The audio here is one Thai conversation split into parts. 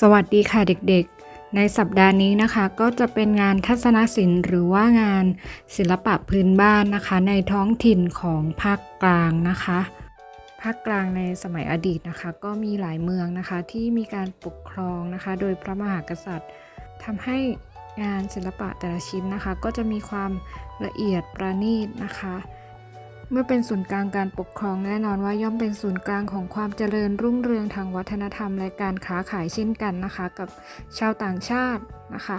สวัสดีค่ะเด็กๆ ในสัปดาห์นี้นะคะ ก็จะเป็นงานทัศนศิลป์ หรือว่างานศิลปะพื้นบ้านนะคะ ในท้องถิ่นของภาคกลางนะคะภาคกลางในสมัยอดีตนะคะ ก็มีหลายเมืองนะคะที่มีการปกครองนะคะ โดยพระมหากษัตริย์ทำให้งานศิลปะแต่ละชิ้นนะคะ ก็จะมีความละเอียดประณีตนะคะ เมื่อเป็นศูนย์กลางการปกครองแน่นอนว่าย่อมเป็นศูนย์กลางของความเจริญรุ่งเรืองทางวัฒนธรรมและการค้าขายเช่นกันนะคะ กับชาวต่างชาตินะคะ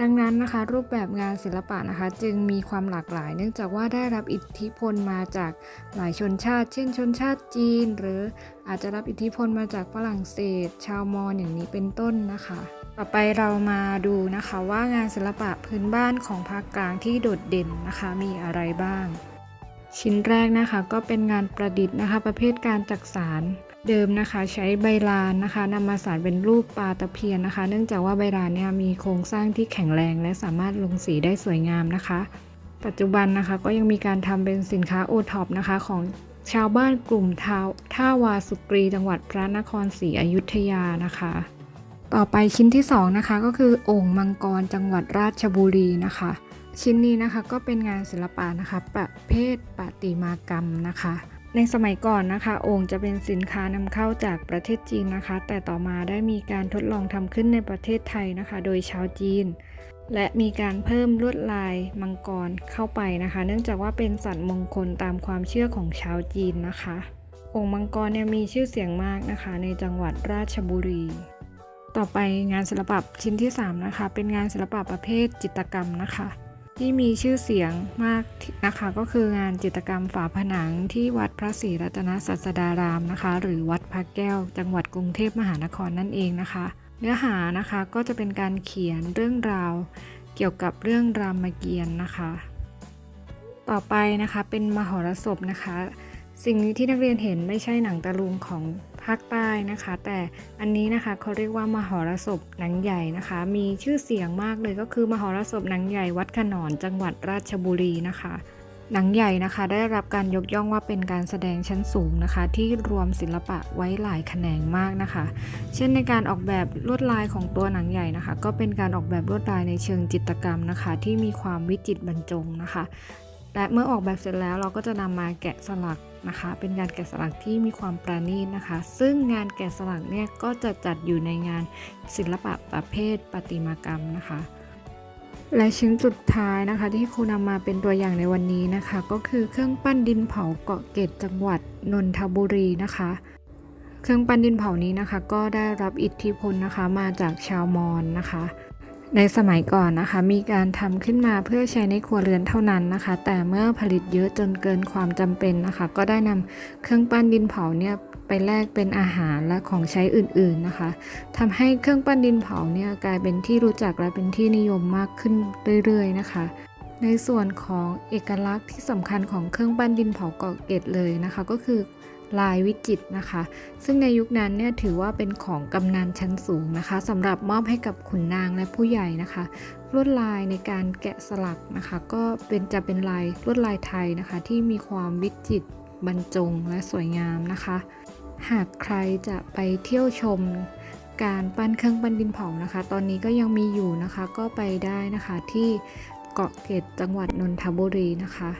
ดังนั้นนะคะรูปแบบงานศิลปะนะคะจึงมีความหลากหลาย เนื่องจากว่าได้รับอิทธิพลมาจากหลายชนชาติ เช่นชนชาติจีน หรืออาจจะรับอิทธิพลมาจากฝรั่งเศส ชาวมอญอย่างนี้เป็นต้นนะคะ ต่อไปเรามาดูนะคะว่างานศิลปะพื้นบ้านของภาคกลางที่โดดเด่นนะคะมีอะไรบ้าง ชิ้นแรกนะคะก็เป็นงานประดิษฐ์นะคะ ประเภทการจักสารเดิมนะคะใช้ใบลานนะคะนำมาสานเป็นรูปปลาตะเพียนนะคะ เนื่องจากว่าใบลานเนี่ยมีโครงสร้างที่แข็งแรงและสามารถลงสีได้สวยงามนะคะ ปัจจุบันนะคะก็ยังมีการทำเป็นสินค้าโอท็อปนะคะของชาวบ้านกลุ่มท่าท่าวาสุกรีจังหวัดพระนครศรีอยุธยานะคะ ต่อไปชิ้นที่สองนะคะก็คือโอ่งมังกรจังหวัดราชบุรีนะคะ ชิ้นนี้นะคะก็เป็นงานศิลปะนะคะ ประเภทประติมากรรมนะคะ ในสมัยก่อนนะคะโอ่งจะเป็นสินค้านำเข้าจากประเทศจีนนะคะ แต่ต่อมาได้มีการทดลองทำขึ้นในประเทศไทยนะคะ โดยชาวจีน และมีการเพิ่มลวดลายมังกรเข้าไปนะคะ เนื่องจากว่าเป็นสัตว์มงคลตามความเชื่อของชาวจีนนะคะโอ่งมังกรเนี่ยมีชื่อเสียงมากนะคะ ในจังหวัดราชบุรีต่อไปงานศิลปะชิ้นที่สามนะคะ เป็นงานศิลปะประเภทจิตรกรรมนะคะ ที่มีชื่อเสียงมากนะคะก็คืองานจิตรกรรมฝาผนังที่วัดพระศรีรัตนศาสดารามนะคะ หรือวัดพระแก้ว จังหวัดกรุงเทพมหานครนั่นเองนะคะ เนื้อหานะคะก็จะเป็นการเขียนเรื่องราว เกี่ยวกับเรื่องรามเกียรติ์นะคะ ต่อไปนะคะเป็นมหรสพนะคะ สิ่งนี้ที่นักเรียนเห็นไม่ใช่หนังตะลุงของ ภาคใต้นะคะ แต่อันนี้นะคะเขาเรียกว่ามหรสพหนังใหญ่นะคะ มีชื่อเสียงมากเลยก็คือมหรสพหนังใหญ่วัดขนอนจังหวัดราชบุรีนะคะหนังใหญ่นะคะได้รับการยกย่องว่าเป็นการแสดงชั้นสูงนะคะ ที่รวมศิลปะไว้หลายแขนงมากนะคะ เช่นในการออกแบบลวดลายของตัวหนังใหญ่นะคะ ก็เป็นการออกแบบลวดลายในเชิงจิตรกรรมนะคะ ที่มีความวิจิตรบรรจงนะคะ และเมื่อออกแบบเสร็จแล้วเราก็จะนำมาแกะสลักนะคะ เป็นการแกะสลักที่มีความประณีตนะคะ ซึ่งงานแกะสลักเนี่ยก็จะจัดอยู่ในงานศิลปะประเภทประติมากรรมนะคะ และชิ้นสุดท้ายนะคะ ที่ครูนำมาเป็นตัวอย่างในวันนี้นะคะ ก็คือเครื่องปั้นดินเผาเกาะเกร็ดจังหวัดนนทบุรีนะคะเครื่องปั้นดินเผานี้นะคะ ก็ได้รับอิทธิพลนะคะมาจากชาวมอญนะคะ ในสมัยก่อนนะคะ มีการทำขึ้นมาเพื่อใช้ในครัวเรือนเท่านั้นนะคะ แต่เมื่อผลิตเยอะจนเกินความจำเป็นนะคะ ก็ได้นำเครื่องปั้นดินเผาเนี่ยไปแลกเป็นอาหารและของใช้อื่นๆนะคะทำให้เครื่องปั้นดินเผาเนี่ยกลายเป็นที่รู้จักและเป็นที่นิยมมากขึ้นเรื่อยๆนะคะในส่วนของเอกลักษณ์ที่สำคัญของเครื่องปั้นดินเผาเกาะเกร็ดเลยนะคะ ก็คือ ลายวิจิตรนะคะ ซึ่งในยุคนั้นเนี่ยถือว่าเป็นของกำนันชั้นสูงนะคะสำหรับมอบให้กับขุนนางและผู้ใหญ่นะคะ ลวดลายในการแกะสลักนะคะ ก็เป็นจะเป็นลายลวดลายไทยนะคะ ที่มีความวิจิตรบรรจงและสวยงามนะคะ หากใครจะไปเที่ยวชมการปั้นเครื่องปั้นดินเผานะคะ ตอนนี้ก็ยังมีอยู่นะคะก็ไปได้นะคะที่เกาะเกร็ดจังหวัดนนทบุรีนะคะ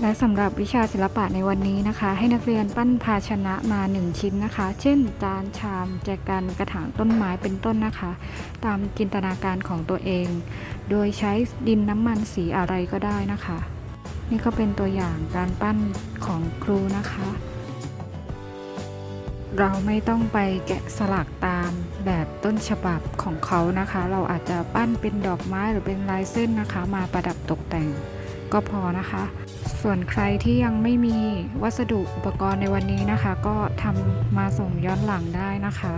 และสำหรับวิชาศิลปะในวันนี้นะคะ ให้นักเรียนปั้นภาชนะมา 1 ชิ้นนะคะ เช่น จานชามแจกันกระถางต้นไม้เป็นต้นนะคะ ตามจินตนาการของตัวเอง โดยใช้ดินน้ำมันสีอะไรก็ได้นะคะ นี่ก็เป็นตัวอย่างการปั้นของครูนะคะ เราไม่ต้องไปแกะสลักตามแบบต้นฉบับของเขานะคะ เราอาจจะปั้นเป็นดอกไม้หรือเป็นลายเส้นนะคะ มาประดับตกแต่ง ก็พอนะคะ ส่วนใครที่ยังไม่มีวัสดุอุปกรณ์ในวันนี้นะคะ ก็ทำมาส่งย้อนหลังได้นะคะ